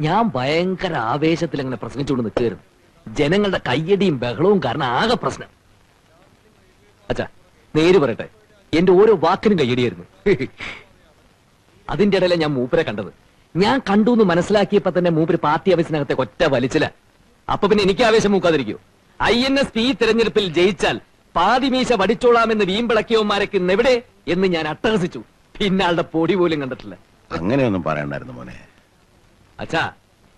ഞാൻ ഭയങ്കര ആവേശത്തിൽ അങ്ങനെ പ്രസംഗിച്ചുകൊണ്ട് നിൽക്കുകയായിരുന്നു. ജനങ്ങളുടെ കയ്യടിയും ബഹളവും കാരണം ആകെ പ്രശ്നം. അച്ഛാ നേര് പറയട്ടെ. എന്റെ ഓരോ വാക്കിനും കയ്യടിയായിരുന്നു. അതിന്റെ ഇടയിലെ ഞാൻ മൂപ്പരെ കണ്ടത്. ഞാൻ കണ്ടു എന്ന് മനസ്സിലാക്കിയപ്പോ തന്നെ മൂപ്പര് പാർട്ടി ഓഫീസിനകത്തെ ഒറ്റ വലിച്ചില്ല അപ്പൊ പിന്നെ എനിക്ക് ആവേശം മൂക്കാതിരിക്കൂ. ഐ എൻ എസ് പി തെരഞ്ഞെടുപ്പിൽ ജയിച്ചാൽ പാതിമീശ വടിച്ചോളാമെന്ന് വീമ്പിളക്കിയവന്മാരൊക്കെ ഇന്നെവിടെ എന്ന് ഞാൻ അട്ടഹസിച്ചു. പിന്നെ ആളുടെ പൊടി പോലും കണ്ടിട്ടില്ല. അങ്ങനെയൊന്നും പറയണ്ടായിരുന്നു മോനെ. അച്ഛാ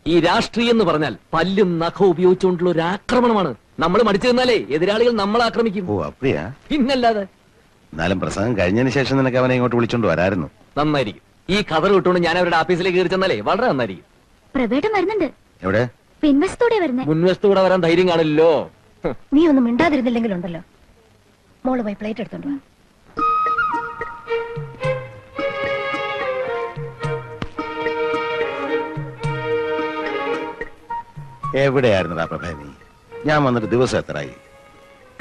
ഈ രാഷ്ട്രീയം എന്ന് പറഞ്ഞാൽ പല്ലും നഖം ഉപയോഗിച്ചുകൊണ്ടുള്ള ഒരു ആക്രമണമാണ്. നമ്മൾ മടിച്ചു നിന്നാലേ എതിരാളികൾ നമ്മളെ ആക്രമിക്കും. ഓ അപ്പടിയാ പിന്നല്ലാതെ? എന്നാലും പ്രസംഗം കഴിഞ്ഞതിന് ശേഷം നിനക്ക് അവനെ ഇങ്ങോട്ട് വിളിച്ചോണ്ട് വരായിരുന്നു നന്നായിരിക്കും. ഈ കഥർ വിട്ടുകൊണ്ട് ഞാൻ അവരുടെ ഓഫീസിലേക്ക് കയറി ചെന്നാലേ വളരെ നന്നായിരിക്കും. പ്രവേട്ടം വരുന്നുണ്ട്. എവിടെ? പിൻവശത്തോടെ വരുന്നേ. മുൻവശത്ത് കൂടെ വരാൻ ധൈര്യം കാണില്ലല്ലോ. നീ ഒന്നും മിണ്ടാതിരുന്നില്ലെങ്കിലുണ്ടല്ലോ. മോൾ പോയി പ്ലേറ്റ് എടുത്തോണ്ട് വാ. എവിടെയായിരുന്നടാ പ്രഭേ നീ? ഞാൻ വന്നിട്ട് ദിവസം എത്രയായി?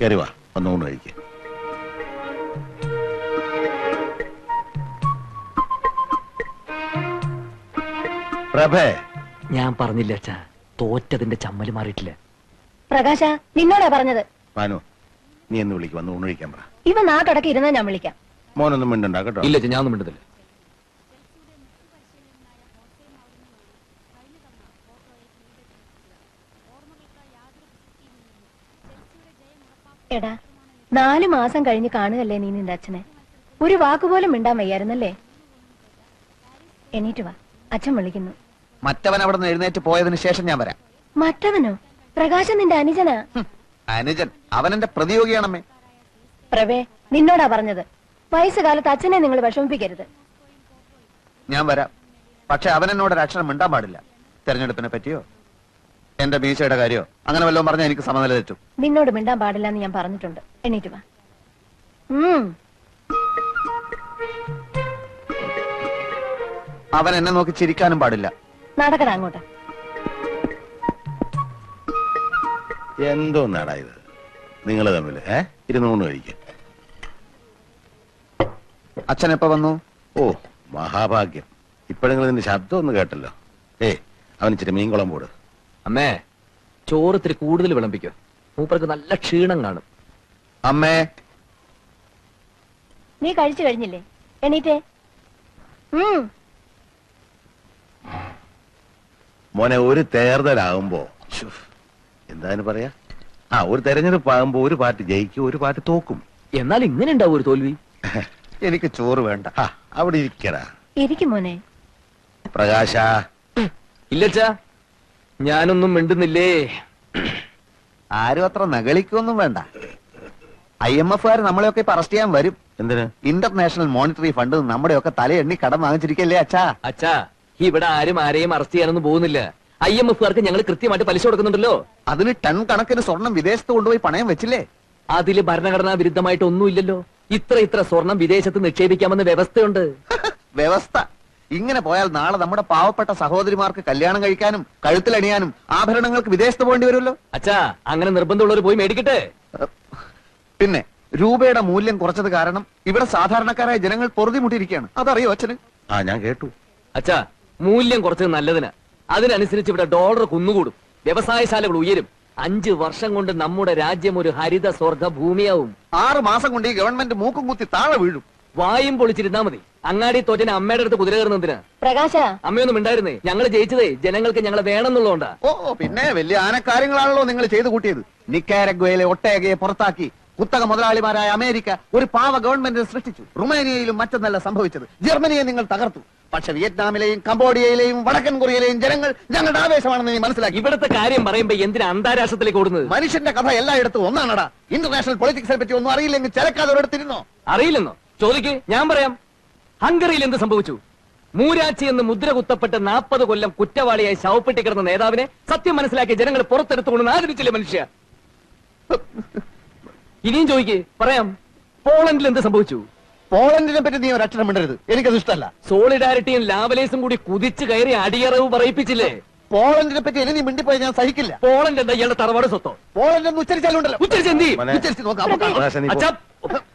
കരുവാ വാ ഒന്ന് ഊണ് കഴിക്ക. പ്രഭേ. ഞാൻ പറഞ്ഞില്ല അച്ഛാ. തോറ്റതിന്റെ ചമ്മൽ മാറിയിട്ടില്ല. പ്രകാശ നിന്നോടാ പറഞ്ഞത്. മാനു നീ എന്ന് വിളിക്കും വന്ന് ഊണ് കഴിക്കാൻ പറ. ഇവ നാട്ടടക്കി ഇരുന്നാ ഞാൻ വിളിക്കാം. മോനൊന്നും മിണ്ടണ്ട കേട്ടോ? ഇല്ല അച്ഛാ ഞാൻ ഒന്നും എടാ നാല് മാസം കഴിഞ്ഞ് കാണുകല്ലേ നീ നിന്റെ അച്ഛനെ. ഒരു വാക്കുപോലും മിണ്ടാൻ വയ്യായിരുന്നല്ലേ? എണീറ്റ് വാ അച്ഛൻ വിളിക്കുന്നു. മറ്റവൻ അവിടെ നിന്ന് എഴുന്നേറ്റ് പോയതിന് ശേഷം ഞാൻ വരാം. മറ്റവനോ? പ്രകാശൻ നിന്റെ അനുജനാ? അനുജൻ അവൻ എന്റെ പ്രതിയോഗിയാണമ്മേ. പ്രവേ നിന്നോടാ പറഞ്ഞത്. വയസ്സുകാലത്ത് അച്ഛനെ നിങ്ങൾ വിഷമിപ്പിക്കരുത്. ഞാൻ വരാം. പക്ഷെ അവൻ എന്നോട് ഒരു അക്ഷരം മിണ്ടാൻ പാടില്ല. തെരഞ്ഞെടുപ്പിനെ പറ്റിയോ? എന്റെ മീശയുടെ കാര്യോ? അങ്ങനെ വല്ലതും പറഞ്ഞാൽ എനിക്ക് സമനില തെറ്റും. നിന്നോട് മിണ്ടാൻ പാടില്ല എന്ന് ഞാൻ പറഞ്ഞിട്ടുണ്ട്. എണീറ്റ് വാ. അവൻ എന്നെ നോക്കി ചിരിക്കാനും പാടില്ല. നടക്കടാ അങ്ങോട്ട്. എന്തോ നാടാ ഇത്? നിങ്ങൾ തമ്മിൽ ഏ? ഇരുന്ന് ഊണ് കഴിക്ക. അച്ഛൻ എപ്പോ വന്നു? ഓ മഹാഭാഗ്യം. ഇപ്പോഴെങ്കിലും നിന്റെ ശബ്ദം ഒന്ന് കേട്ടല്ലോ. ഏ അവൻ ഇച്ചിരി മീൻകുളം പോട്. അമ്മേ. ചോറ് ഇത്തിരി കൂടുതൽ വിളമ്പിക്കോ. മൂപ്പർക്ക് നല്ല ക്ഷീണം കാണും. അമ്മേ. നീ കഴിച്ചു കഴിഞ്ഞില്ലേ? എണീറ്റേ. മോനെ ഒരു തേർതലാകുമ്പോ എന്താന്ന് എന്താണ് പറയാ? ആ ഒരു തെരഞ്ഞെടുപ്പ് ആകുമ്പോ ഒരു പാർട്ടി ജയിക്കും ഒരു പാർട്ടി തോക്കും. എന്നാൽ ഇങ്ങനെ ഉണ്ടാവും ഒരു തോൽവി. എനിക്ക് ചോറ് വേണ്ട. ആ അവിടെ ഇരിക്കടാ. ഇരിക്കും മോനെ. പ്രകാശ. ഇല്ലച്ചാ ഞാനൊന്നും മിണ്ടുന്നില്ലേ? ആരും അത്ര നകളിക്കൊന്നും വേണ്ട. ഐ എം എഫുകാർ നമ്മളെയൊക്കെ ഇപ്പൊ അറസ്റ്റ് ചെയ്യാൻ വരും. എന്തിന്? ഇന്റർനാഷണൽ മോണിറ്ററി ഫണ്ട് നമ്മുടെയൊക്കെ തലയെണ്ണി കടം വാങ്ങിച്ചിരിക്കല്ലേ അച്ഛാ? അച്ഛാ ഇവിടെ ആരും ആരെയും അറസ്റ്റ് ചെയ്യാനൊന്നും പോകുന്നില്ല. ഐ എം എഫുകാർക്ക് ഞങ്ങൾ കൃത്യമായിട്ട് പലിശ കൊടുക്കുന്നുണ്ടല്ലോ. അതിന് ടൺ കണക്കിന് സ്വർണം വിദേശത്ത് കൊണ്ടുപോയി പണയം വെച്ചില്ലേ? അതിൽ ഭരണഘടനാ വിരുദ്ധമായിട്ട് ഒന്നുമില്ലല്ലോ ഇത്ര ഇത്ര സ്വർണം വിദേശത്ത് നിക്ഷേപിക്കാമെന്ന് വ്യവസ്ഥയുണ്ട്. വ്യവസ്ഥ. ഇങ്ങനെ പോയാൽ നാളെ നമ്മുടെ പാവപ്പെട്ട സഹോദരിമാർക്ക് കല്യാണം കഴിക്കാനും കഴുത്തിലണിയാനും ആഭരണങ്ങൾക്ക് വിദേശത്ത് പോകേണ്ടി വരുമല്ലോ? അച്ഛാ അങ്ങനെ നിർബന്ധമുള്ളവർ പോയി മേടിക്കട്ടെ. പിന്നെ രൂപയുടെ മൂല്യം കുറച്ചത് കാരണം ഇവിടെ സാധാരണക്കാരായ ജനങ്ങൾ പൊറുതിമുട്ടിയിരിക്കുകയാണ്. അതറിയോ അച്ഛന്? ആ ഞാൻ കേട്ടു. അച്ഛാ മൂല്യം കുറച്ചത് നല്ലതിന്. അതിനനുസരിച്ച് ഇവിടെ ഡോളർ കുന്നുകൂടും. വ്യവസായശാലകൾ ഉയരും. അഞ്ച് വർഷം കൊണ്ട് നമ്മുടെ രാജ്യം ഒരു ഹരിത സ്വർഗ ഭൂമിയാവും. ആറ് മാസം കൊണ്ട് ഈ ഗവൺമെന്റ് മൂക്കും കുത്തി താഴെ വീഴും. വായും പൊളിച്ചിരുന്നാ മതി. അങ്ങാടി തോറ്റന് അമ്മയുടെ അടുത്ത് കുതിര കയറുന്നതിന് പ്രകാശ. അമ്മയൊന്നും ഉണ്ടായിരുന്നേ ഞങ്ങൾ ജയിച്ചതേ ജനങ്ങൾക്ക് ഞങ്ങളെ വേണമെന്നുള്ളതുകൊണ്ടാ. ഓ ഓ, പിന്നെ വലിയ ആനക്കാര്യങ്ങളാണല്ലോ നിങ്ങൾ ചെയ്തു കൂട്ടിയത്. നിക്കാരഗ്വയിലെ ഒട്ടേകയെ പുറത്താക്കി കുത്തക മുതലാളിമാരായ അമേരിക്ക ഒരു പാവ ഗവൺമെന്റ് സൃഷ്ടിച്ചു. റുമേനിയയിലും മറ്റൊന്നല്ല സംഭവിച്ചത്. ജർമ്മനിയെ നിങ്ങൾ തകർത്തു. പക്ഷെ വിയറ്റ്നാമിലെയും കംബോഡിയയിലെയും വടക്കൻ കൊറിയയിലെയും ജനങ്ങൾ ഞങ്ങളുടെ ആവേശമാണെന്ന് നീ മനസ്സിലാക്കി. ഇവിടുത്തെ കാര്യം പറയുമ്പോ എന്തിനാ അന്താരാഷ്ട്രത്തിലേക്ക് ഓടുന്നത്? മനുഷ്യന്റെ കഥ എല്ലായിടത്തും ഒന്നാണടാ. ഇന്റർനാഷണൽ പൊളിറ്റിക്സിനെ പറ്റി ഒന്നും അറിയില്ലെങ്കിൽ ചിലക്കാതെ ഒരിടത്തിരുന്നോ അറിയില്ലെന്നോ? ചോദിക്ക് ഞാൻ പറയാം. ഹംഗറിയിൽ എന്ത് സംഭവിച്ചു? മൂരാച്ചി എന്ന് മുദ്ര കുത്തപ്പെട്ട് നാൽപ്പത് കൊല്ലം കുറ്റവാളിയായി ശവപ്പെട്ടി കിടന്ന നേതാവിനെ സത്യം മനസ്സിലാക്കിയ ജനങ്ങൾ പുറത്തെടുത്തുകൊണ്ട് ആദരിച്ചില്ലേ മനുഷ്യ? ഇനിയും ചോദിക്ക് പറയാം. പോളണ്ടിൽ എന്ത് സംഭവിച്ചു? പോളണ്ടിനെ പറ്റി നീ ഒരക്ഷരം മിണ്ടരുത്. എനിക്കത് ഇഷ്ടമല്ല. സോളിഡാരിറ്റിയും ലാവലേസും കൂടി കുതിച്ചു കയറി അടിയറവ് പറയിപ്പിച്ചില്ലേ? പോളണ്ടിനെ പറ്റി ഇനി നീ മിണ്ടിപ്പോയി ഞാൻ സഹിക്കില്ല. പോളണ്ട് എന്താ ഇയാളുടെ തറവാട് സ്വത്തോ? പോളണ്ട് എന്ന് ഉച്ചരിച്ചാലുണ്ടല്ലോ ഉച്ചരിച്ച് എന്ത്? ചെയ്യും? ഉച്ചരിച്ച് നോക്കാം.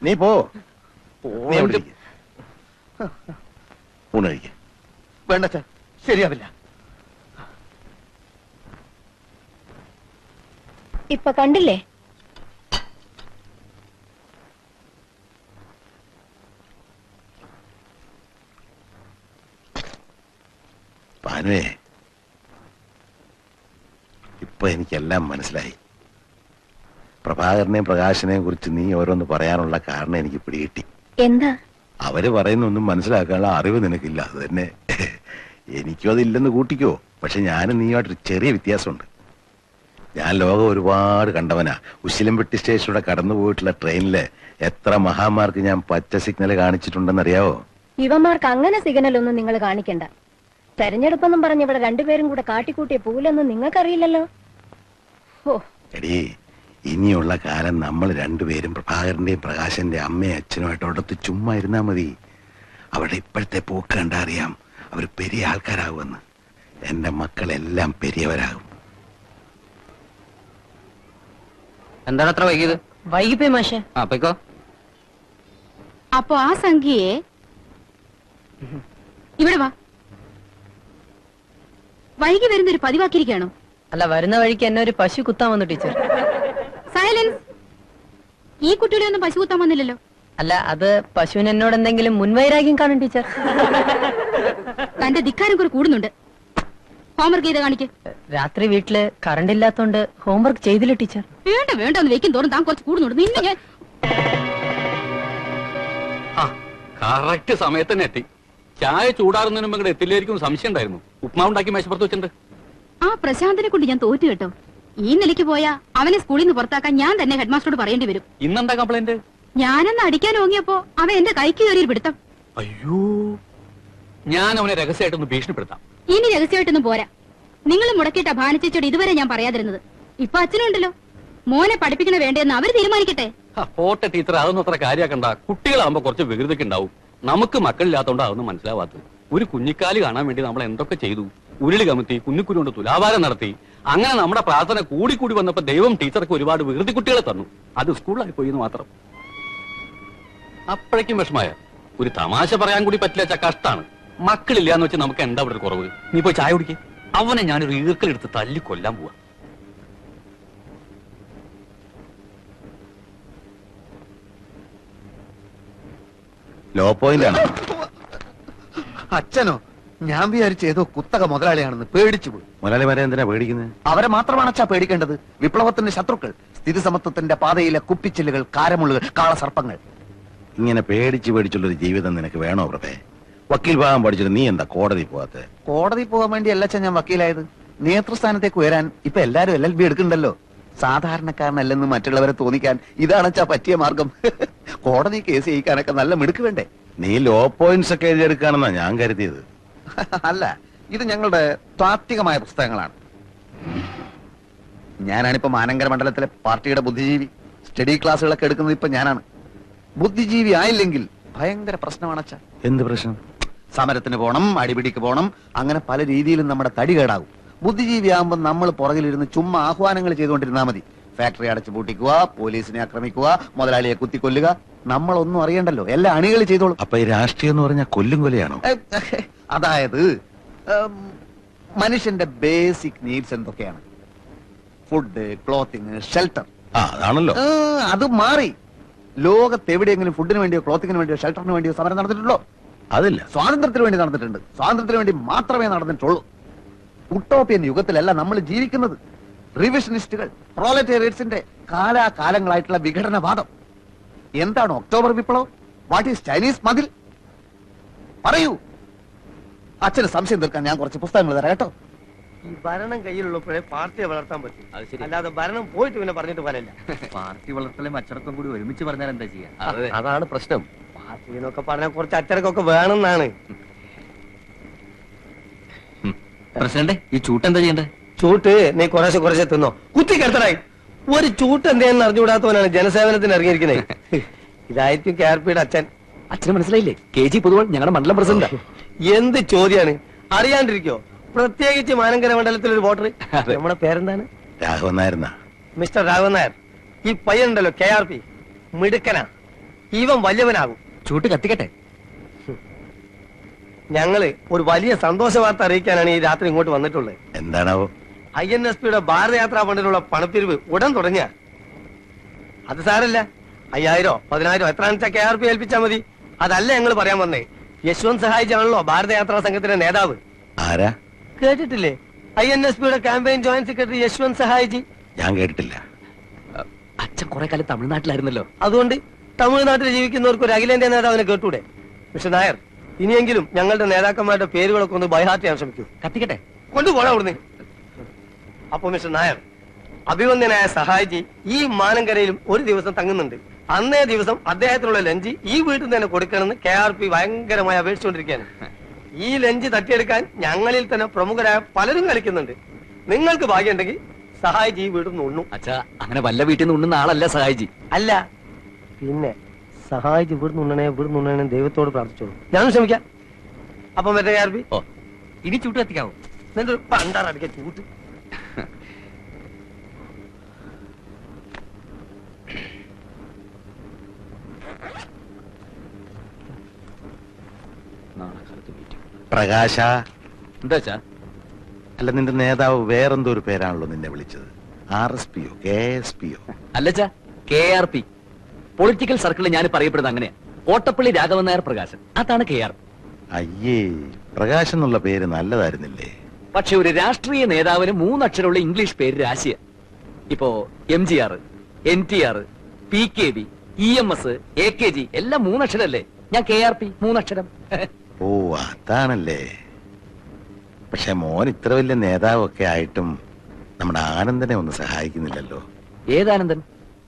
നീ പോ. ഊണ് കഴിക്ക. വേണ്ട അച്ഛാ ശരിയാവില്ല. ഇപ്പൊ കണ്ടില്ലേ? പാനുവേ ഇപ്പൊ എനിക്കെല്ലാം മനസ്സിലായി. പ്രഭാകരനെയും പ്രകാശനെയും കുറിച്ച് നീ ഓരോന്ന് പറയാനുള്ള കാരണം എനിക്ക് പിടികിട്ടി. എന്താ? അവർ പറയുന്നൊന്നും മനസ്സിലാക്കാനുള്ള അറിവ് നിനക്കില്ല അത് തന്നെ. എനിക്കും അതില്ലെന്ന് കൂട്ടിക്കോ. പക്ഷെ ഞാനും നീയുമായിട്ടൊരു ചെറിയ വ്യത്യാസമുണ്ട്. ഞാൻ ലോകം ഒരുപാട് കണ്ടവനാ. ഉശിലംപെട്ടി സ്റ്റേഷനിലൂടെ കടന്നു പോയിട്ടുള്ള ട്രെയിനിൽ എത്ര മഹാമാർക്ക് ഞാൻ പച്ച സിഗ്നൽ കാണിച്ചിട്ടുണ്ടെന്നറിയാവോ? ഇവന്മാർക്ക് അങ്ങനെ സിഗ്നൽ ഒന്നും നിങ്ങൾ കാണിക്കണ്ട. തെരഞ്ഞെടുപ്പെന്നും പറഞ്ഞ് ഇവിടെ രണ്ടുപേരും കൂടെ കാട്ടിക്കൂട്ടിയ പൂലൊന്നും നിങ്ങൾക്കറിയില്ലല്ലോ. ഓ. എടീ ഇനിയുള്ള കാലം നമ്മൾ രണ്ടുപേരും പ്രഭാകരന്റെയും പ്രകാശന്റെ അമ്മയും അച്ഛനുമായിട്ട് അടുത്ത് ചുമ്മാ ഇരുന്നാ മതി. അവരുടെ ഇപ്പോഴത്തെ പോക്ക് കണ്ടറിയാം അവർ പെരിയ ആൾക്കാരാകുമെന്ന്. എന്റെ മക്കളെല്ലാം പെരിയവരാകും. എന്താണ് അത്ര വൈകിയത്? വൈകിപ്പോയി മാഷെ. ആ പൊയ്ക്കോ. അപ്പൊ ആ സംഖ്യയെ ഇവിടെ വാ. വൈകി വരുന്ന ഒരു പതിവാക്കിയിരിക്കുകയാണോ? അല്ല വരുന്ന വഴിക്ക് എന്നെ ഒരു പശു കുത്താൻ വന്നു ടീച്ചർ. സൈലൻസ് ഈ കുട്ടിയുടെ ഒന്നും പശു കുത്താൻ വന്നില്ലല്ലോ. അല്ല അത് പശുവിന് എന്നോട് എന്തെങ്കിലും മുൻവൈരാഗ്യം കാണും ടീച്ചർ. തന്റെ ധിക്കാരം കുറെ കൂടുന്നുണ്ട്. ഹോംവർക്ക് ചെയ്ത് കാണിക്ക്. രാത്രി വീട്ടിൽ കറണ്ട് ഇല്ലാത്തോണ്ട് ഹോംവർക്ക് ചെയ്തില്ല ടീച്ചർ. വേണ്ട വേണ്ട ഒന്ന് വെക്കും തോറും താൻ കുറച്ച് കൂടുന്നുണ്ട്. നിന്നെ ഞാൻ കറക്റ്റ് സമയത്ത് തന്നെ എത്തി. ചായ ചൂടാറുന്നതിന് മുമ്പ് ഇങ്ങോട്ട് എത്തില്ലായിരിക്കും സംശയം ഉണ്ടായിരുന്നു. ഉപ്മാവ് ഉണ്ടാക്കി മേശപ്പുറത്ത് വെച്ചിട്ടുണ്ട്. ആ പ്രശാന്തിനെ കൊണ്ട് ഞാൻ തോറ്റു കേട്ടോ. ഈ നിലയ്ക്ക് പോയാ അവനെ സ്കൂളിൽ നിന്ന് പുറത്താക്കാൻ ഞാൻ തന്നെ ഹെഡ്മാസ്റ്ററോട് പറയേണ്ടി വരും. ഇന്നെന്താ കംപ്ലൈന്റ്? ഞാനെന്ന് അടിക്കാൻ ഓങ്ങിയപ്പോ അവൻ എന്റെ കൈക്ക് കയറി പിടുത്തം. അയ്യോ. ഞാൻ അവനെ രഹസ്യമായിട്ടൊന്ന് ഭീഷണിപ്പെടുത്താം. ഇനി രഹസ്യമായിട്ടൊന്നും പോരാ. നിങ്ങൾ മുടക്കിയിട്ട ഭാനച്ചേച്ചോട് ഇതുവരെ ഞാൻ പറയാതിരുന്നത്. ഇപ്പൊ അച്ഛനുണ്ടല്ലോ. മോനെ പഠിപ്പിക്കണ വേണ്ടെന്ന് അവർ തീരുമാനിക്കട്ടെ. പോട്ടെ ടീച്ചർ അതൊന്നും അത്ര കാര്യാക്കണ്ട. കുട്ടികളാകുമ്പോ കുറച്ച് വികൃതിക്ക് ഉണ്ടാവും. നമുക്ക് മക്കളില്ലാത്തോണ്ട് അതൊന്നും മനസ്സിലാവാത്തത്. ഒരു കുഞ്ഞിക്കാലി കാണാൻ വേണ്ടി നമ്മൾ എന്തൊക്കെ ചെയ്തു? ഉരുളി കമത്തി കുഞ്ഞിക്കുരു കൊണ്ട് തുലാഭാരം നടത്തി അങ്ങനെ നമ്മുടെ പ്രാർത്ഥന കൂടി കൂടി വന്നപ്പോ ദൈവം ടീച്ചർക്ക് ഒരുപാട് വികൃതി കുട്ടികളെ തന്നു. അത് സ്കൂളിലായി പോയി എന്ന് മാത്രം. അപ്പോഴേക്കും വിഷമായ ഒരു തമാശ പറയാൻ കൂടി പറ്റില്ല ച കഷ്ടാണ്. മക്കളില്ല എന്ന് വെച്ച് നമുക്ക് എന്താ ഇവിടെ കുറവ്? നീ പോയി ചായ കുടിക്കേ. അവനെ ഞാനൊരു ഈർക്കലെടുത്ത് തല്ലി കൊല്ലാൻ പോവാ. ലോ പോയിന്റ് ആണ്. അച്ഛനോ? ഞാൻ വിചാരിച്ച ഏതോ കുത്തക മുതലാളിയാണെന്ന് പേടിച്ചു പോയി. മുതലാളിമാരെ എന്തിനാ പേടിക്കുന്നത്? അവരെ മാത്രമാണ് അച്ഛാ പേടിക്കേണ്ടത്. വിപ്ലവത്തിന്റെ ശത്രുക്കൾ സ്ഥിതി സമത്വത്തിന്റെ പാതയിലെ കുപ്പിച്ചില്ലുകൾ കാരമുള്ളുകൾ കാളസർപ്പങ്ങൾ. ഇങ്ങനെ പേടിച്ച് പേടിച്ചുള്ളൊരു ജീവിതം നിനക്ക് വേണോ പ്രഭേ? വക്കീൽ ഭാഗം പഠിച്ചിട്ട് നീ എന്താ കോടതി പോകാത്ത കോടതി പോകാൻ വേണ്ടി അല്ല ഞാൻ വക്കീലായത്. നേതൃസ്ഥാനത്തേക്ക് ഉയരാൻ ഇപ്പൊ എല്ലാരും എൽ എൽ ബി എടുക്കണ്ടല്ലോ. സാധാരണക്കാരനല്ലെന്ന് മറ്റുള്ളവരെ തോന്നിക്കാൻ ഇതാണ് ചാ പറ്റിയ മാർഗം. കോടതി കേസ് ജയിക്കാനൊക്കെ നല്ല മിടുക്ക് വേണ്ടേ? നീ ലോ പോയിന്റ്സ് ഒക്കെ എഴുതിയെടുക്കാണെന്നാ ഞാൻ കരുതിയത്. അല്ല ഇത് ഞങ്ങളുടെ താത്വികമായ പുസ്തകങ്ങളാണ്. ഞാനാണിപ്പോ മാനങ്കര മണ്ഡലത്തിലെ പാർട്ടിയുടെ ബുദ്ധിജീവി. സ്റ്റഡി ക്ലാസ്സുകളൊക്കെ എടുക്കുന്നത് ഇപ്പൊ ഞാനാണ്. ബുദ്ധിജീവി ആയില്ലെങ്കിൽ ഭയങ്കര പ്രശ്നമാണ് അച്ഛ. എന്ത് പ്രശ്നം? സമരത്തിന് പോണം അടിപിടിക്ക് പോണം അങ്ങനെ പല രീതിയിലും നമ്മുടെ തടി കേടാകും. ബുദ്ധിജീവി ആകുമ്പോൾ നമ്മൾ പുറകിലിരുന്ന് ചുമ്മാ ആഹ്വാനങ്ങൾ ചെയ്തുകൊണ്ടിരുന്നാൽ മതി. ഫാക്ടറി അടച്ചു പൂട്ടിക്കുക പോലീസിനെ ആക്രമിക്കുക മുതലാളിയെ കുത്തിക്കൊല്ലുക. നമ്മളൊന്നും അറിയണ്ടല്ലോ. എല്ലാ അണികൾ ചെയ്തോളും. അപ്പൊ ഈ രാഷ്ട്രീയം എന്ന് പറഞ്ഞാൽ കൊല്ലും കൊലയാണോ? അതായത് മനുഷ്യന്റെ ബേസിക് നീഡ്സ് എന്തൊക്കെയാണ്? ഫുഡ് ക്ലോത്തിങ് ഷെൽട്ടർ അതാണല്ലോ. അത് മാറി. ലോകത്ത് എവിടെയെങ്കിലും ഫുഡിന് വേണ്ടിയോ ക്ലോത്തിങ്ങിന് വേണ്ടിയോ ഷെൽട്ടറിന് വേണ്ടിയോ സമരം നടന്നിട്ടുണ്ടോ? അതില്ല. സ്വാതന്ത്ര്യത്തിന് വേണ്ടി നടന്നിട്ടുണ്ട്. സ്വാതന്ത്ര്യത്തിന് വേണ്ടി മാത്രമേ നടന്നിട്ടുള്ളൂ. ഉട്ടോപ്യൻ യുഗത്തിലല്ല നമ്മൾ ജീവിക്കുന്നത്. റിവിഷനിസ്റ്റുകൾ പ്രോലറ്റേറിയറ്റ്സിന്റെ കാലാകാലങ്ങളായിട്ടുള്ള വിഘടനവാദം. എന്താണ് ഒക്ടോബർ വിപ്ലവം? വാട്ട് ഈസ് ചൈനീസ് മതിൽ പറയൂ. അച്ഛന് സംശയം തീർക്കാൻ ഞാൻ കുറച്ച് പുസ്തകങ്ങൾ തരാം കേട്ടോ. ഈ ഭരണം കയ്യിലുള്ളപ്പോഴേ പാർട്ടിയെ വളർത്താൻ പറ്റും. അല്ലാതെ ഭരണം പോയിട്ട് പിന്നെ പറഞ്ഞിട്ട് പോലല്ല പാർട്ടി വളർത്തലും അച്ചടക്കം കൂടി ഒരുമിച്ച് പറഞ്ഞാൽ എന്താ ചെയ്യാ? അതാണ് പ്രശ്നം. പാർട്ടി എന്നൊക്കെ പറഞ്ഞാൽ കുറച്ച് അച്ചടക്കമൊക്കെ വേണമെന്നാണ്. പ്രസിഡന്റ് ഈ ചൂട്ടെന്താ ചെയ്യണ്ടേ ചൂട്ട് നീ കുറേശ്ശെ കുറേശ്ശെ തിന്നോ. കുത്തി കിടത്തടായി ഒരു ചൂട്ട് എന്തേന്ന് അറിഞ്ഞുകൂടാത്തവനാണ് ജനസേവനത്തിന് ഇറങ്ങിയിരിക്കുന്നത് ഇതായിരിക്കും കെ ആർ പിയുടെ അച്ഛൻ. അച്ഛന് മനസ്സിലായില്ലേ? കെ ജി പൊതുവൾ ഞങ്ങളുടെ മണ്ഡലം പ്രസിഡന്റ്. എന്ത് ചോദ്യാണ്? അറിയാണ്ടിരിക്കോ. പ്രത്യേകിച്ച് മാനങ്കര മണ്ഡലത്തിൽ ഒരു വോട്ടർ നമ്മുടെ പേരെന്താണ്? രാഘവൻ നായർ മിസ്റ്റർ രാഘവൻ നായർ. ഈ പയ്യനുണ്ടല്ലോ കെ ആർ പി. മിടുക്കനാ. ഇവൻ വലിയവനാകും. ചൂട്ട് കത്തിക്കട്ടെ. ഞങ്ങൾ ഒരു വലിയ സന്തോഷ വാർത്ത അറിയിക്കാനാണ് ഈ രാത്രി ഇങ്ങോട്ട് വന്നിട്ടുള്ളത്. എന്താണാവോ? ഐ എൻ എസ് പിയുടെ ഭാരതയാത്രാ ഫണ്ടിനുള്ള പണപ്പിരിവ് ഉടൻ തുടങ്ങിയ. അത് സാരല്ല. അയ്യായിരോ പതിനായിരോ എത്ര കെ ആർ പി ഏൽപ്പിച്ചാൽ മതി. അതല്ല ഞങ്ങൾ പറയാൻ വന്നേ. യശ്വന്ത് സഹായിച്ചാണല്ലോ ഭാരതയാത്രാ സംഘത്തിന്റെ നേതാവ്. ആരാ? കേട്ടിട്ടില്ലേ? ഐ എൻ എസ് പിയുടെ ക്യാമ്പയിൻ ജോയിന്റ് സെക്രട്ടറി യശ്വന്ത് സഹായിജി. ഞാൻ കേട്ടിട്ടില്ല. അച്ഛൻ കുറെ കാലം തമിഴ്നാട്ടിലായിരുന്നല്ലോ. അതുകൊണ്ട് തമിഴ്നാട്ടിൽ ജീവിക്കുന്നവർക്ക് ഒരു അഖിലേന്ത്യാ നേതാവിനെ കേട്ടൂടെ? മിസ്റ്റർ നായർ ഇനിയെങ്കിലും ഞങ്ങളുടെ നേതാക്കന്മാരുടെ പേരുകളൊക്കെ ഒന്ന് ബൈഹാർട്ട് ചെയ്യാൻ ശ്രമിക്കൂ. കത്തിക്കട്ടെ? കൊണ്ടുപോകണം അവിടുന്ന്. അപ്പൊ മിസ്റ്റർ നായർ അഭിവന്ദ്യനായ സഹായിജി ഈ മാനങ്കരയിലും ഒരു ദിവസം തങ്ങുന്നുണ്ട്. അന്നേ ദിവസം അദ്ദേഹത്തിനുള്ള ലഞ്ച് ഈ വീട്ടിൽ നിന്ന് തന്നെ കൊടുക്കണമെന്ന് കെ ആർ പി ഭയങ്കരമായി അപേക്ഷിച്ചുകൊണ്ടിരിക്കുകയാണ്. ഈ ലഞ്ച് തട്ടിയെടുക്കാൻ ഞങ്ങളിൽ തന്നെ പ്രമുഖരായ പലരും കളിക്കുന്നുണ്ട്. നിങ്ങൾക്ക് ഭാഗ്യമുണ്ടെങ്കിൽ സഹായിജി ഈ വീട്ടിൽ നിന്ന് ഉണ്ണു. അച്ഛാ അങ്ങനെ വല്ല വീട്ടിൽ നിന്ന് ഉണ്ണുന്ന ആളല്ല സഹായിജി. അല്ല പിന്നെ സഹായിജി വീട് ഉണ്ണണേ വീട് ഉണ്ണണേ ദൈവത്തോട് പ്രാർത്ഥിച്ചോളൂ. ഞാനും ശ്രമിക്കാം അപ്പൊ മറ്റേ ആർ പി ഓ. ഇനി ചൂട്ട് കത്തിക്കാവോ? നിന്റെ പണ്ടാറടിക്ക ചൂട്ട്. പ്രകാശ. എന്താ അല്ല നിന്റെ നേതാവ് വേറെന്തോ ഒരു പേരാണല്ലോ നിന്നെ വിളിച്ചത്. ആർ എസ് പിയോ കെ എസ് പിയോ അല്ലച്ചാ കെ ആർ പി. പൊളിറ്റിക്കൽ സർക്കിളിൽ ഞാൻ പറയപ്പെടുന്നത് അങ്ങനെയാ. കോട്ടപ്പള്ളി രാഘവൻ നായർ പ്രകാശൻ. അതാണ് കെ ആർ അയ്യേ പ്രകാശ് എന്നുള്ള പേര് നല്ലതായിരുന്നില്ലേ? പക്ഷെ ഒരു രാഷ്ട്രീയ നേതാവിന് മൂന്നക്ഷരമുള്ള ഇംഗ്ലീഷ് പേര് രാശിയ. ഇപ്പോ M G R N T R P K B E M S A K G എല്ലാം മൂന്നക്ഷരല്ലേ? ഞാൻ കെ ആർ പി മൂന്നക്ഷരം. ഓ അതാണല്ലേ. പക്ഷെ മോൻ ഇത്ര വലിയ നേതാവൊക്കെ ആയിട്ടും നമ്മുടെ ആനന്ദനെ ഒന്ന് സഹായിക്കുന്നില്ലല്ലോ. ഏതാനന്ദൻ?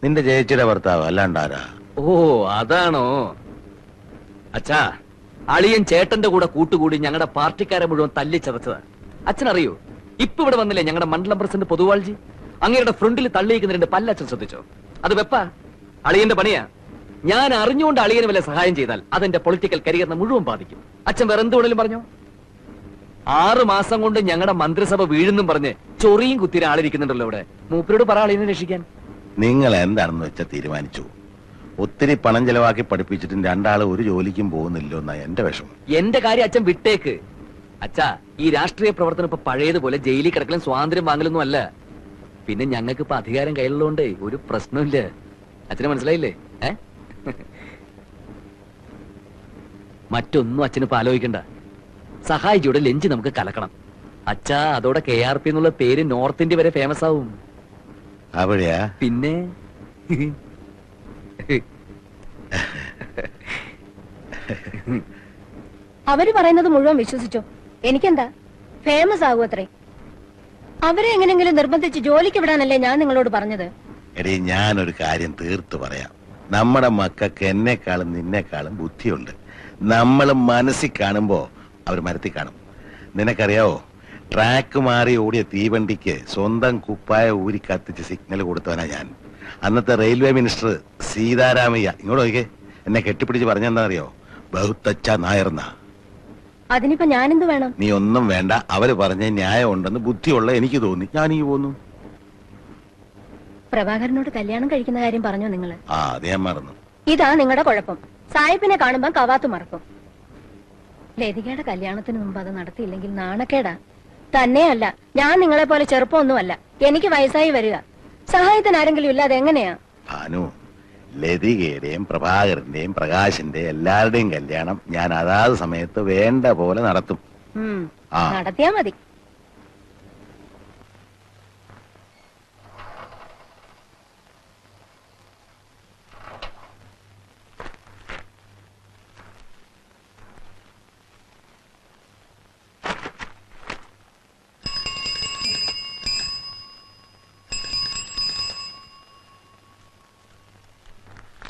നിന്റെ ജയച്ചിയുടെ ഭർത്താവ് അല്ലാണ്ടാരാ? ഓ അതാണോ? അച്ഛാ അളിയൻ ചേട്ടന്റെ കൂടെ കൂട്ടുകൂടി ഞങ്ങളുടെ പാർട്ടിക്കാരെ മുഴുവൻ തല്ലി ചതച്ചതാ അച്ഛനറിയോ? ഇപ്പൊ ഇവിടെ വന്നില്ലേ ഞങ്ങളുടെ മണ്ഡലം പ്രസിഡന്റ് പൊതുവാൾജി? അങ്ങയുടെ ഫ്രണ്ടിൽ തള്ളിയിക്കുന്ന രണ്ട് പല്ലച്ഛൻ ശ്രദ്ധിച്ചോ? അത് വെപ്പ. അളിയന്റെ പണിയാ. ഞാൻ അറിഞ്ഞുകൊണ്ട് അളിയന് വല്ല സഹായം ചെയ്താൽ അതെന്റെ പൊളിറ്റിക്കൽ കരിയറിനെ മുഴുവൻ ബാധിക്കും. അച്ഛൻ വേറെ എന്തുകൊണ്ടും പറഞ്ഞോ? ആറ് മാസം കൊണ്ട് ഞങ്ങളുടെ മന്ത്രിസഭ വീഴുന്നും പറഞ്ഞ് ചൊറിയും കുത്തിരി ആളിരിക്കുന്നുണ്ടല്ലോ ഇവിടെ. മൂപ്പരോട് പറ അളിയനെ രക്ഷിക്കാൻ. നിങ്ങൾ എന്താണെന്ന് വെച്ചാൽ തീരുമാനിച്ചു. ഒത്തിരി പണം ചെലവാക്കി പഠിപ്പിച്ചിട്ടും രണ്ടാൾ ഒരു ജോലിക്കും പോകുന്നില്ലോ എന്നാ എന്റെ വിഷമം. എന്റെ കാര്യം അച്ഛൻ വിട്ടേക്ക്. അച്ഛാ ഈ രാഷ്ട്രീയ പ്രവർത്തനം ഇപ്പൊ പഴയതുപോലെ ജയിലിൽ കിടക്കലും സ്വാതന്ത്ര്യം വാങ്ങലൊന്നും അല്ല. പിന്നെ ഞങ്ങൾക്ക് ഇപ്പൊ അധികാരം കയ്യിലുള്ളതുകൊണ്ട് ഒരു പ്രശ്നമില്ല അച്ഛന് മനസ്സിലായില്ലേ? ഏ? മറ്റൊന്നും ഇപ്പൊ ആലോചിക്കണ്ട. സഹായിജിയുടെ ലെഞ്ച് നമുക്ക് കലക്കണം. അച്ഛാ അതോടെ കെ ആർ പി എന്നുള്ള പേര് നോർത്ത് ഇന്ത്യ വരെ ഫേമസ് ആവും. അവിടെയാ? പിന്നെ? അവർ പറയുന്നത് മുഴുവൻ വിശ്വസിച്ചോ? എനിക്കെന്താ? ഫേമസ് ആകും അത്രേ. അവരെ എങ്ങനെങ്കിലും നിർബന്ധിച്ച് ജോലിക്ക് വിടാനല്ലേ ഞാൻ നിങ്ങളോട് പറഞ്ഞത്? എടീ ഒരു കാര്യം തീർത്തു പറയാം. നമ്മുടെ മക്കൾക്ക് എന്നെക്കാളും നിന്നെക്കാളും ബുദ്ധിയുണ്ട്. നമ്മൾ മനസ്സിൽ കാണുമ്പോ അവർ മരത്തി കാണും. നിനക്കറിയാവോ? ട്രാക്ക് മാറി ഓടിയ തീവണ്ടിക്ക് സ്വന്തം കുപ്പായ ഊരി കത്തിച്ച് സിഗ്നൽ കൊടുത്തവനാ ഞാൻ. അന്നത്തെ റെയിൽവേ മിനിസ്റ്റർ സീതാരാമയ്യ. ഇങ്ങോട്ട് നോക്കിയേ എന്നെ കെട്ടിപ്പിടിച്ച് പറഞ്ഞെന്താ അറിയോ? ബഹുത്തച്ച നായർന്നാ അതിനിപ്പോ ഞാനെന്ത് വേണം? നീ ഒന്നും വേണ്ട. അവർ പറഞ്ഞ ന്യായം ഉണ്ടെന്ന് ബുദ്ധിയുള്ള എനിക്ക് തോന്നി. ഞാൻ ഈ പോന്നു. പ്രഭാകരനോട് കല്യാണം കഴിക്കുന്ന കാര്യം പറഞ്ഞോ നിങ്ങൾ? ആ അത് ഞാൻ മറന്നു. ഇതാ നിങ്ങളുടെ കുഴപ്പം. സായിപ്പിനെ കാണുമ്പോ കവാത്തു മറക്കും. ലതികയുടെ കല്യാണത്തിന് മുമ്പ് അത് നടത്തിയില്ലെങ്കിൽ നാണക്കേടാ. തന്നെയല്ല ഞാൻ നിങ്ങളെ പോലെ ചെറുപ്പമൊന്നുമല്ല. എനിക്ക് വയസ്സായി വരിക. സഹായത്തിന് ആരെങ്കിലും ഇല്ലാതെ എങ്ങനെയാ? ഭാനു ലതികയുടെയും പ്രഭാകരന്റെയും പ്രകാശിന്റെ എല്ലാവരുടെയും കല്യാണം ഞാൻ അതാത് സമയത്ത് വേണ്ട പോലെ നടത്തും. ആ. നടത്തിയാ മതി.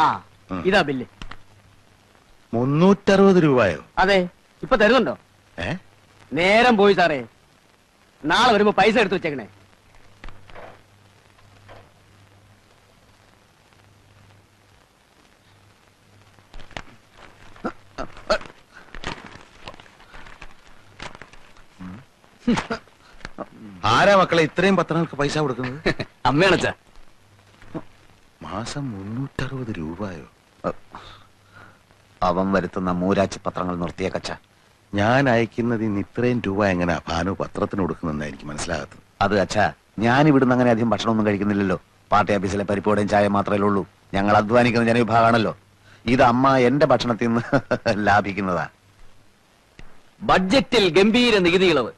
ആ ഇതാ ബില്ല്. മുന്നൂറ്ററുപത് രൂപയോ? അതെ ഇപ്പൊ തരുന്നുണ്ടോ? ഏ? നേരം പോയി സാറേ. നാളെ വരുമ്പോ പൈസ എടുത്തു വെച്ചേക്കണേ. ആരാ മക്കളെ ഇത്രയും പത്രങ്ങൾക്ക് പൈസ കൊടുക്കുന്നത്? അമ്മയാണച്ചാ. മാസം മുന്നൂറ്ററുപത് രൂപയോ? അവൻ വരുത്തുന്ന മൂരാച്ചി പത്രങ്ങൾ നിർത്തിയ കച്ച. ഞാൻ അയക്കുന്നതിന് ഇത്രയും രൂപ എങ്ങനെയാ ഭാനു പത്രത്തിന് കൊടുക്കുന്നതെന്ന് എനിക്ക് മനസ്സിലാകാത്തത്? അത് അച്ഛ ഞാൻ ഇവിടുന്ന് അങ്ങനെ അധികം ഭക്ഷണമൊന്നും കഴിക്കുന്നില്ലല്ലോ. പാർട്ടി ഓഫീസിലെ പരിപ്പോടെയും ചായ മാത്രമേ ഉള്ളൂ. ഞങ്ങൾ അധ്വാനിക്കുന്ന ജനവിഭാഗമാണല്ലോ. ഇത് അമ്മ എന്റെ ഭക്ഷണത്തിൽ നിന്ന് ലാഭിക്കുന്നതാ. ബഡ്ജറ്റിൽ ഗംഭീര നികുതി ഇളവ്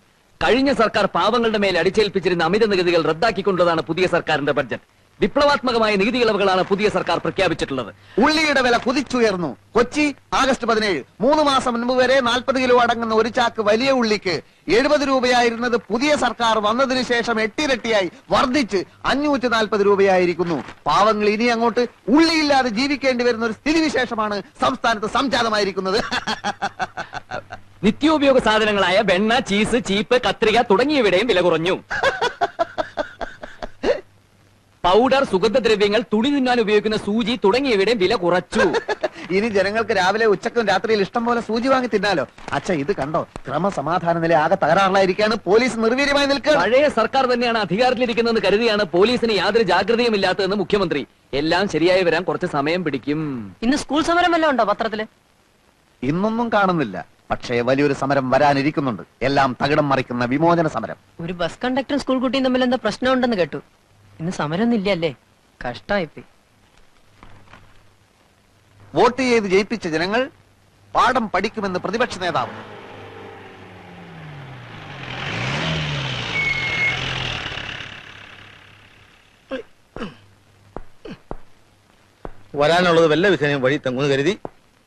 കഴിഞ്ഞ സർക്കാർ പാവങ്ങളുടെ മേൽ അടിച്ചേൽപ്പിച്ചിരുന്ന അമിത നികുതികൾ റദ്ദാക്കിക്കൊണ്ടതാണ് പുതിയ സർക്കാരിന്റെ ബഡ്ജറ്റ്. വിപ്ലവാത്മകമായ നികുതി ഇളവുകളാണ് പുതിയ സർക്കാർ പ്രഖ്യാപിച്ചിട്ടുള്ളത്. ഉള്ളിയുടെ വില കുതിച്ചുയർന്നു. കൊച്ചി ആഗസ്റ്റ് പതിനേഴ്. മൂന്ന് മാസം മുൻപ് വരെ നാൽപ്പത് കിലോ അടങ്ങുന്ന ഒരു ചാക്ക് വലിയ ഉള്ളിക്ക് എഴുപത് രൂപയായിരുന്നത് പുതിയ സർക്കാർ വന്നതിന് ശേഷം എട്ടിരട്ടിയായി വർദ്ധിച്ച് അഞ്ഞൂറ്റി നാൽപ്പത് രൂപയായിരിക്കുന്നു. പാവങ്ങൾ ഇനി അങ്ങോട്ട് ഉള്ളിയില്ലാതെ ജീവിക്കേണ്ടി വരുന്ന ഒരു സ്ഥിതിവിശേഷമാണ് സംസ്ഥാനത്ത് സംജാതമായിരിക്കുന്നത്. നിത്യോപയോഗ സാധനങ്ങളായ വെണ്ണ ചീസ് ചീപ്പ് കത്രിക തുടങ്ങിയവയുടെയും വില കുറഞ്ഞു. പൗഡർ സുഗന്ധദ്രവ്യങ്ങൾ തുണി തിന്നാൻ ഉപയോഗിക്കുന്ന സൂചി തുടങ്ങിയവയുടെ വില കുറച്ചു. ഇനി ജനങ്ങൾക്ക് രാവിലെ ഉച്ചക്കും രാത്രിയിൽ ഇഷ്ടം പോലെ സൂചി വാങ്ങി തിന്നാലോ? അച്ഛ ഇത് കണ്ടോ? ക്രമസമാധാന നില ആകെ തകരാറിലായിരിക്കാണ് പോലീസ് നിർവീര്യമായി നിൽക്കുക പഴയ സർക്കാർ തന്നെയാണ് അധികാരത്തിലിരിക്കുന്നതെന്ന് കരുതിയാണ് പോലീസിന് യാതൊരു ജാഗ്രതയും ഇല്ലാത്തതെന്ന് മുഖ്യമന്ത്രി. എല്ലാം ശരിയായി വരാൻ കുറച്ച് സമയം പിടിക്കും. ഇന്ന് സ്കൂൾ സമരം വല്ലതും ഉണ്ടോ പത്രത്തിൽ? ഇന്നൊന്നും കാണുന്നില്ല. പക്ഷേ വലിയൊരു സമരം വരാനിരിക്കുന്നുണ്ട്. എല്ലാം തകിടം മറിക്കുന്ന വിമോചന സമരം. ഒരു ബസ് കണ്ടക്ടറും സ്കൂൾ കുട്ടിയും തമ്മിൽ എന്താ പ്രശ്നമുണ്ടെന്ന് കേട്ടു. ഇന്ന് സമരമൊന്നും അല്ലേ കഷ്ടായിപ്പോയി. വോട്ട് ചെയ്ത് ജയിപ്പിച്ച ജനങ്ങൾ പാഠം പഠിക്കുമെന്ന് പ്രതിപക്ഷ നേതാവ്. വരാനുള്ളത് വല്ല വിധേനയും വഴി തങ്ങുന്നു കരുതി.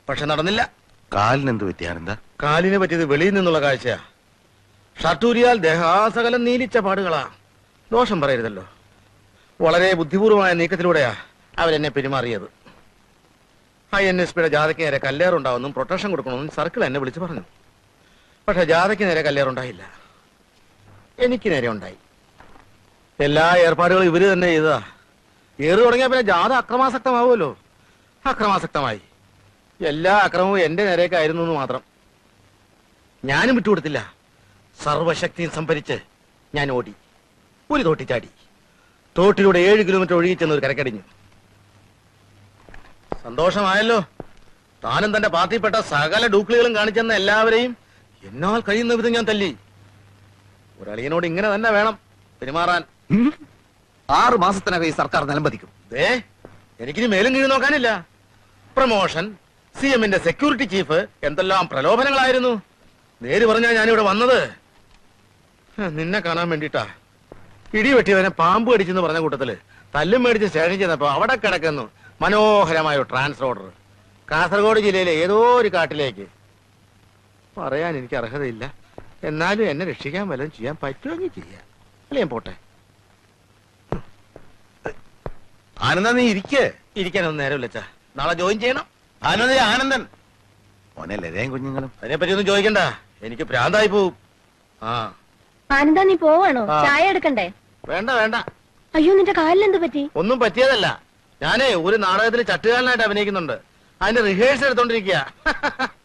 പക്ഷെ നടന്നില്ല. കാലിനെന്ത് പറ്റിയാനെന്താ കാലിനെ പറ്റിയത് വെളിയിൽ നിന്നുള്ള കാഴ്ചയാ. ഷട്ടൂരിയാൽ ദേഹാസകലം നീലിച്ച പാടുകളാ. ദോഷം പറയരുതല്ലോ. വളരെ ബുദ്ധിപൂർവമായ നീക്കത്തിലൂടെയാ അവരെന്നെ പെരുമാറിയത്. ഐ എൻ എസ് പിയുടെ ജാഥയ്ക്ക് നേരെ കല്ലേറുണ്ടാവുമെന്നും പ്രൊട്ടക്ഷൻ കൊടുക്കണമെന്നും സർക്കിൾ എന്നെ വിളിച്ചു പറഞ്ഞു. പക്ഷെ ജാഥയ്ക്ക് നേരെ കല്ലേറുണ്ടായില്ല. എനിക്ക് നേരെ ഉണ്ടായി. എല്ലാ ഏർപ്പാടുകളും ഇവർ തന്നെ ചെയ്തതാ. ഏറ് തുടങ്ങിയാൽ പിന്നെ ജാഥ അക്രമാസക്തമാവുമല്ലോ. അക്രമാസക്തമായി. എല്ലാ അക്രമവും എന്റെ നേരേക്കായിരുന്നു എന്ന് മാത്രം. ഞാനും വിട്ടുകൊടുത്തില്ല. സർവശക്തിയും സംഭരിച്ച് ഞാൻ ഓടി. ഒരു തോട്ടി ചാടി. തോട്ടിലൂടെ ഏഴ് കിലോമീറ്റർ ഒഴുകി ചെന്ന് ഒരു കരക്കടിഞ്ഞു. സന്തോഷമായല്ലോ. താനും തന്റെ പാർട്ടിപ്പെട്ട സകല ഡൂക്ലികളും കാണിച്ചെന്ന എല്ലാവരെയും എന്നാൽ കഴിയുന്ന വിധം ഞാൻ തല്ലി. ഒരളിയനോട് ഇങ്ങനെ തന്നെ വേണം പെരുമാറാൻ. ആറ് മാസത്തിനകം ഈ സർക്കാർ നിലംപതിക്കും ദേ എനിക്കിനി മേലും കീഴ് നോക്കാനില്ല. പ്രമോഷൻ സി എമ്മിന്റെ സെക്യൂരിറ്റി ചീഫ് എന്തെല്ലാം പ്രലോഭനങ്ങളായിരുന്നു. നേര് പറഞ്ഞാ ഞാനിവിടെ വന്നത്. നിന്നെ കാണാൻ വേണ്ടിട്ടാ ഇടി വെട്ടിയവനെ പാമ്പ് കടിച്ചെന്ന് പറഞ്ഞ കൂട്ടത്തിൽ തല്ലും മേടിച്ച് സ്റ്റേഷൻ ചെന്നപ്പോ അവിടെ കിടക്കുന്നു മനോഹരമായ ട്രാൻസ്ഫർ ഓർഡർ. കാസർഗോഡ് ജില്ലയിലെ ഏതോ ഒരു കാട്ടിലേക്ക്. പറയാൻ എനിക്ക് അർഹതയില്ല. എന്നാലും എന്നെ രക്ഷിക്കാൻ വല്ലതും ചെയ്യാൻ പറ്റുമെങ്കിൽ ചെയ്യാം. അല്ലേ ഞാൻ പോട്ടെ? ആനന്ദ നീ ഇരിക്കേ. ഇരിക്കാനൊന്നും നേരമില്ല വിളിച്ചാ നാളെ ജോയിൻ ചെയ്യണം. ആനന്ദ ആനന്ദൻ. മോനല്ലേ കുഞ്ഞുങ്ങളും. അതിനെപ്പറ്റി ഒന്നും ചോദിക്കണ്ട. എനിക്ക് പ്രാന്തായി പോവും. ആ. ആനന്ദ നീ പോവാണോ? ആ. ചായ എടുക്കണ്ടേ? വേണ്ട വേണ്ട. അയ്യോ നിന്റെ കാലിലെന്ത് പറ്റി? ഒന്നും പറ്റിയതല്ല. ഞാനേ ഒരു നാടകത്തിൽ ചട്ടുകാലനായിട്ട് അഭിനയിക്കുന്നുണ്ട്. അതിന്റെ റിഹേഴ്സൽ എടുത്തോണ്ടിരിക്കുക